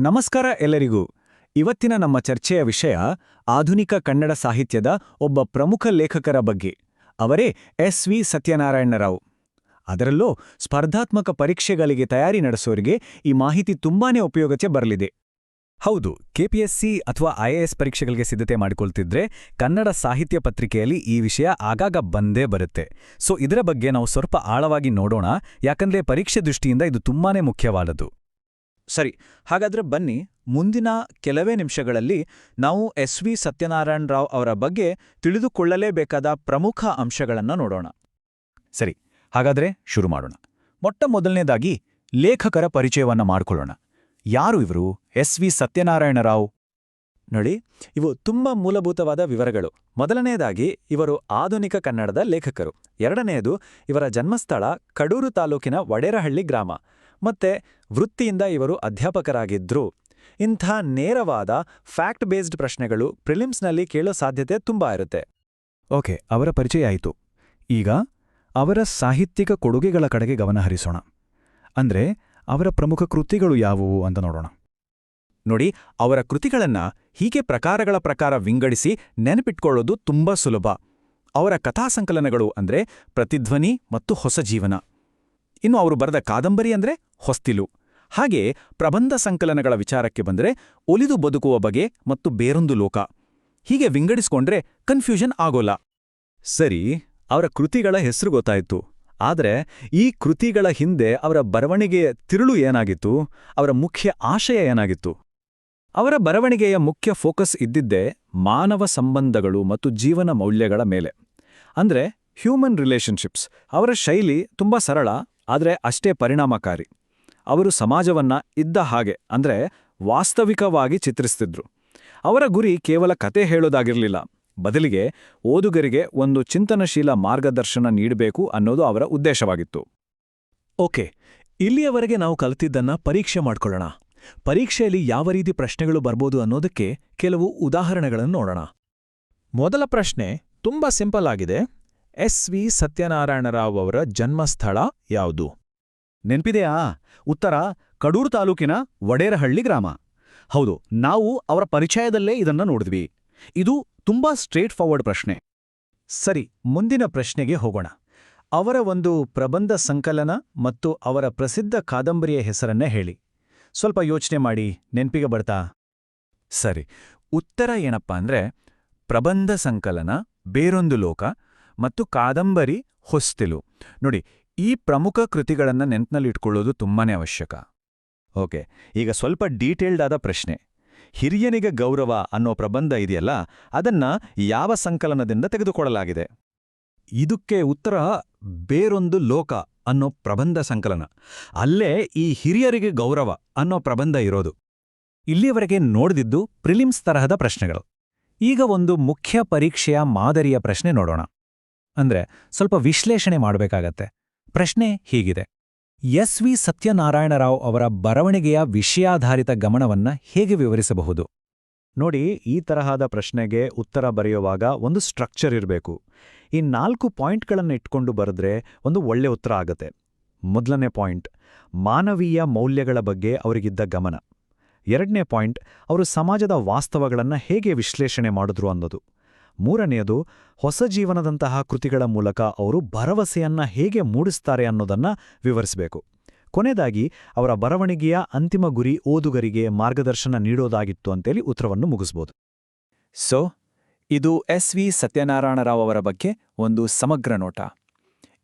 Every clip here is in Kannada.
ನಮಸ್ಕಾರ ಎಲ್ಲರಿಗೂ. ಇವತ್ತಿನ ನಮ್ಮ ಚರ್ಚೆಯ ವಿಷಯ ಆಧುನಿಕ ಕನ್ನಡ ಸಾಹಿತ್ಯದ ಒಬ್ಬ ಪ್ರಮುಖ ಲೇಖಕರ ಬಗ್ಗೆ. ಅವರೇ ಎಸ್ ವಿ ಸತ್ಯನಾರಾಯಣರಾವ್. ಅದರಲ್ಲೂ ಸ್ಪರ್ಧಾತ್ಮಕ ಪರೀಕ್ಷೆಗಳಿಗೆ ತಯಾರಿ ನಡೆಸೋರಿಗೆ ಈ ಮಾಹಿತಿ ತುಂಬಾನೇ ಉಪಯೋಗಕ್ಕೆ ಬರಲಿದೆ. ಹೌದು, ಕೆಪಿಎಸ್ಸಿ ಅಥವಾ ಐಎಎಸ್ ಪರೀಕ್ಷೆಗಳಿಗೆ ಸಿದ್ಧತೆ ಮಾಡಿಕೊಳ್ತಿದ್ರೆ ಕನ್ನಡ ಸಾಹಿತ್ಯ ಪತ್ರಿಕೆಯಲ್ಲಿ ಈ ವಿಷಯ ಆಗಾಗ ಬಂದೇ ಬರುತ್ತೆ. ಸೊ, ಇದರ ಬಗ್ಗೆ ನಾವು ಸ್ವಲ್ಪ ಆಳವಾಗಿ ನೋಡೋಣ, ಯಾಕಂದ್ರೆ ಪರೀಕ್ಷೆ ದೃಷ್ಟಿಯಿಂದ ಇದು ತುಂಬಾನೇ ಮುಖ್ಯವಾದದ್ದು. ಸರಿ, ಹಾಗಾದ್ರೆ ಬನ್ನಿ, ಮುಂದಿನ ಕೆಲವೇ ನಿಮಿಷಗಳಲ್ಲಿ ನಾವು ಎಸ್ ವಿ ಸತ್ಯನಾರಾಯಣ ರಾವ್ ಅವರ ಬಗ್ಗೆ ತಿಳಿದುಕೊಳ್ಳಲೇಬೇಕಾದ ಪ್ರಮುಖ ಅಂಶಗಳನ್ನು ನೋಡೋಣ. ಸರಿ, ಹಾಗಾದ್ರೆ ಶುರು ಮಾಡೋಣ. ಮೊಟ್ಟ ಮೊದಲನೇದಾಗಿ ಲೇಖಕರ ಪರಿಚಯವನ್ನ ಮಾಡಿಕೊಳ್ಳೋಣ. ಯಾರು ಇವರು? S V Satyanarayana Rao. ನೋಡಿ, ಇವು ತುಂಬ ಮೂಲಭೂತವಾದ ವಿವರಗಳು. ಮೊದಲನೆಯದಾಗಿ ಇವರು ಆಧುನಿಕ ಕನ್ನಡದ ಲೇಖಕರು. ಎರಡನೆಯದು ಇವರ ಜನ್ಮಸ್ಥಳ ಕಡೂರು ತಾಲೂಕಿನ ವಡೇರಹಳ್ಳಿ ಗ್ರಾಮ. ಮತ್ತೆ ವೃತ್ತಿಯಿಂದ ಇವರು ಅಧ್ಯಾಪಕರಾಗಿದ್ರು. ಇಂಥ ನೇರವಾದ ಫ್ಯಾಕ್ಟ್ ಬೇಸ್ಡ್ ಪ್ರಶ್ನೆಗಳು ಪ್ರಿಲಿಮ್ಸ್ನಲ್ಲಿ ಕೇಳೋ ಸಾಧ್ಯತೆ ತುಂಬಾ ಇರುತ್ತೆ. ಓಕೆ, ಅವರ ಪರಿಚಯ ಆಯಿತು. ಈಗ ಅವರ ಸಾಹಿತ್ಯಿಕ ಕೊಡುಗೆಗಳ ಕಡೆಗೆ ಗಮನ ಹರಿಸೋಣ. ಅಂದ್ರೆ ಅವರ ಪ್ರಮುಖ ಕೃತಿಗಳು ಯಾವುವು ಅಂತ ನೋಡೋಣ. ನೋಡಿ, ಅವರ ಕೃತಿಗಳನ್ನ ಹೀಗೆ ಪ್ರಕಾರಗಳ ಪ್ರಕಾರ ವಿಂಗಡಿಸಿ ನೆನಪಿಟ್ಕೊಳ್ಳೋದು ತುಂಬಾ ಸುಲಭ. ಅವರ ಕಥಾಸಂಕಲನಗಳು ಅಂದ್ರೆ ಪ್ರತಿಧ್ವನಿ ಮತ್ತು ಹೊಸ ಜೀವನ. ಇನ್ನು ಅವರು ಬರೆದ ಕಾದಂಬರಿ ಅಂದ್ರೆ ಹೊಸ್ತಿಲು. ಹಾಗೆ ಪ್ರಬಂಧ ಸಂಕಲನಗಳ ವಿಚಾರಕ್ಕೆ ಬಂದರೆ ಒಲಿದು ಬದುಕುವ ಬಗೆ ಮತ್ತು ಬೇರೊಂದು ಲೋಕ. ಹೀಗೆ ವಿಂಗಡಿಸ್ಕೊಂಡ್ರೆ ಕನ್ಫ್ಯೂಷನ್ ಆಗೋಲ್ಲ. ಸರಿ, ಅವರ ಕೃತಿಗಳ ಹೆಸರು ಗೊತ್ತಾಯಿತು. ಆದರೆ ಈ ಕೃತಿಗಳ ಹಿಂದೆ ಅವರ ಬರವಣಿಗೆಯ ತಿರುಳು ಏನಾಗಿತ್ತು? ಅವರ ಮುಖ್ಯ ಆಶಯ ಏನಾಗಿತ್ತು? ಅವರ ಬರವಣಿಗೆಯ ಮುಖ್ಯ ಫೋಕಸ್ ಇದ್ದಿದ್ದೇ ಮಾನವ ಸಂಬಂಧಗಳು ಮತ್ತು ಜೀವನ ಮೌಲ್ಯಗಳ ಮೇಲೆ. ಅಂದ್ರೆ ಹ್ಯೂಮನ್ ರಿಲೇಷನ್ಶಿಪ್ಸ್. ಅವರ ಶೈಲಿ ತುಂಬಾ ಸರಳ, ಆದರೆ ಅಷ್ಟೇ ಪರಿಣಾಮಕಾರಿ. ಅವರು ಸಮಾಜವನ್ನ ಇದ್ದ ಹಾಗೆ, ಅಂದ್ರೆ ವಾಸ್ತವಿಕವಾಗಿ ಚಿತ್ರಿಸ್ತಿದ್ರು. ಅವರ ಗುರಿ ಕೇವಲ ಕತೆ ಹೇಳೋದಾಗಿರಲಿಲ್ಲ. ಬದಲಿಗೆ ಓದುಗರಿಗೆ ಒಂದು ಚಿಂತನಶೀಲ ಮಾರ್ಗದರ್ಶನ ನೀಡಬೇಕು ಅನ್ನೋದು ಅವರ ಉದ್ದೇಶವಾಗಿತ್ತು. ಓಕೆ, ಇಲ್ಲಿಯವರೆಗೆ ನಾವು ಕಲಿತಿದ್ದನ್ನ ಪರೀಕ್ಷೆ ಮಾಡಿಕೊಳ್ಳೋಣ. ಪರೀಕ್ಷೆಯಲ್ಲಿ ಯಾವ ರೀತಿ ಪ್ರಶ್ನೆಗಳು ಬರ್ಬೋದು ಅನ್ನೋದಕ್ಕೆ ಕೆಲವು ಉದಾಹರಣೆಗಳನ್ನು ನೋಡೋಣ. ಮೊದಲ ಪ್ರಶ್ನೆ ತುಂಬಾ ಸಿಂಪಲ್ ಆಗಿದೆ. ಎಸ್ ವಿ ಸತ್ಯನಾರಾಯಣರಾವ್ ಅವರ ಜನ್ಮಸ್ಥಳ ಯಾವುದು? ನೆನ್ಪಿದೆಯಾ? ಉತ್ತರ, ಕಡೂರು ತಾಲೂಕಿನ ವಡೇರಹಳ್ಳಿ ಗ್ರಾಮ. ಹೌದು, ನಾವು ಅವರ ಪರಿಚಯದಲ್ಲೇ ಇದನ್ನ ನೋಡಿದ್ವಿ. ಇದು ತುಂಬಾ ಸ್ಟ್ರೇಟ್ ಫಾರ್ವರ್ಡ್ ಪ್ರಶ್ನೆ. ಸರಿ, ಮುಂದಿನ ಪ್ರಶ್ನೆಗೆ ಹೋಗೋಣ. ಅವರ ಒಂದು ಪ್ರಬಂಧ ಸಂಕಲನ ಮತ್ತು ಅವರ ಪ್ರಸಿದ್ಧ ಕಾದಂಬರಿಯ ಹೆಸರನ್ನೇ ಹೇಳಿ. ಸ್ವಲ್ಪ ಯೋಚನೆ ಮಾಡಿ, ನೆನ್ಪಿಗೆ ಬರ್ತಾ? ಸರಿ, ಉತ್ತರ ಏನಪ್ಪ ಅಂದ್ರೆ, ಪ್ರಬಂಧ ಸಂಕಲನ, ಬೇರೊಂದು ಲೋಕ ಮತ್ತು ಕಾದಂಬರಿ, ಹೊಸ್ತಿಲು. ನೋಡಿ ಈ ಪ್ರಮುಖ ಕೃತಿಗಳನ್ನ ನೆನ್ಪಿನಲ್ಲಿಟ್ಕೊಳ್ಳೋದು ತುಂಬಾನೇ ಅವಶ್ಯಕ. ಓಕೆ, ಈಗ ಸ್ವಲ್ಪ ಡೀಟೇಲ್ಡ್ ಆದ ಪ್ರಶ್ನೆ. ಹಿರಿಯನಿಗೆ ಗೌರವ ಅನ್ನೋ ಪ್ರಬಂಧ ಇದೆಯಲ್ಲ, ಅದನ್ನ ಯಾವ ಸಂಕಲನದಿಂದ ತೆಗೆದುಕೊಳ್ಳಲಾಗಿದೆ ಇದಕ್ಕೆ ಉತ್ತರ ಬೇರೊಂದು ಲೋಕ ಅನ್ನೋ ಪ್ರಬಂಧ ಸಂಕಲನ. ಅಲ್ಲೇ ಈ ಹಿರಿಯರಿಗೆ ಗೌರವ ಅನ್ನೋ ಪ್ರಬಂಧ ಇರೋದು. ಇಲ್ಲಿಯವರೆಗೆ ನೋಡಿದಿದ್ದು ಪ್ರಿಲಿಮ್ಸ್ ತರಹದ ಪ್ರಶ್ನೆಗಳು. ಈಗ ಒಂದು ಮುಖ್ಯ ಪರೀಕ್ಷೆಯ ಮಾದರಿಯ ಪ್ರಶ್ನೆ ನೋಡೋಣ. ಅಂದ್ರೆ ಸ್ವಲ್ಪ ವಿಶ್ಲೇಷಣೆ ಮಾಡಬೇಕಾಗತ್ತೆ. ಪ್ರಶ್ನೆ ಹೀಗಿದೆ. ಎಸ್ ವಿ ಸತ್ಯನಾರಾಯಣರಾವ್ ಅವರ ಬರವಣಿಗೆಯ ವಿಷಯಾಧಾರಿತ ಗಮನವನ್ನ ಹೇಗೆ ವಿವರಿಸಬಹುದು? ನೋಡಿ, ಈ ತರಹದ ಪ್ರಶ್ನೆಗೆ ಉತ್ತರ ಬರೆಯುವಾಗ ಒಂದು ಸ್ಟ್ರಕ್ಚರ್ ಇರಬೇಕು. ಈ ನಾಲ್ಕು ಪಾಯಿಂಟ್ಗಳನ್ನು ಇಟ್ಕೊಂಡು ಬರೆದ್ರೆ ಒಂದು ಒಳ್ಳೆ ಉತ್ತರ ಆಗತ್ತೆ. ಮೊದಲನೇ ಪಾಯಿಂಟ್, ಮಾನವೀಯ ಮೌಲ್ಯಗಳ ಬಗ್ಗೆ ಅವರಿಗಿದ್ದ ಗಮನ. ಎರಡನೇ ಪಾಯಿಂಟ್, ಅವರು ಸಮಾಜದ ವಾಸ್ತವಗಳನ್ನು ಹೇಗೆ ವಿಶ್ಲೇಷಣೆ ಮಾಡಿದ್ರು ಅನ್ನೋದು. ಮೂರನೆಯದು, ಹೊಸ ಜೀವನದಂತಹ ಕೃತಿಗಳ ಮೂಲಕ ಅವರು ಭರವಸೆಯನ್ನ ಹೇಗೆ ಮೂಡಿಸ್ತಾರೆ ಅನ್ನೋದನ್ನ ವಿವರಿಸಬೇಕು. ಕೊನೆಯದಾಗಿ, ಅವರ ಬರವಣಿಗೆಯ ಅಂತಿಮ ಗುರಿ ಓದುಗರಿಗೆ ಮಾರ್ಗದರ್ಶನ ನೀಡೋದಾಗಿತ್ತು ಅಂತೇಳಿ ಉತ್ತರವನ್ನು ಮುಗಿಸ್ಬೋದು. ಸೊ ಇದು ಎಸ್ ವಿ ಸತ್ಯನಾರಾಯಣರಾವ್ ಅವರ ಬಗ್ಗೆ ಒಂದು ಸಮಗ್ರ ನೋಟ.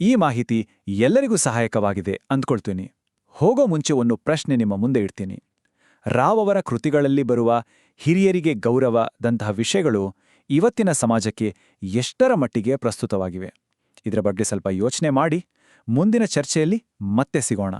ಈ ಮಾಹಿತಿ ಎಲ್ಲರಿಗೂ ಸಹಾಯಕವಾಗಿದೆ ಅಂದ್ಕೊಳ್ತೀನಿ. ಹೋಗೋ ಮುಂಚೆ ಒಂದು ಪ್ರಶ್ನೆ ನಿಮ್ಮ ಮುಂದೆ ಇಡ್ತೀನಿ. ರಾವ್ ಅವರ ಕೃತಿಗಳಲ್ಲಿ ಬರುವ ಹಿರಿಯರಿಗೆ ಗೌರವದಂತಹ ವಿಷಯಗಳು ಇವತ್ತಿನ ಸಮಾಜಕ್ಕೆ ಎಷ್ಟರ ಮಟ್ಟಿಗೆ ಪ್ರಸ್ತುತವಾಗಿವೆ? ಇದರ ಬಗ್ಗೆ ಸ್ವಲ್ಪ ಯೋಚನೆ ಮಾಡಿ ಮುಂದಿನ ಚರ್ಚೆಯಲ್ಲಿ ಮತ್ತೆ ಸಿಗೋಣ.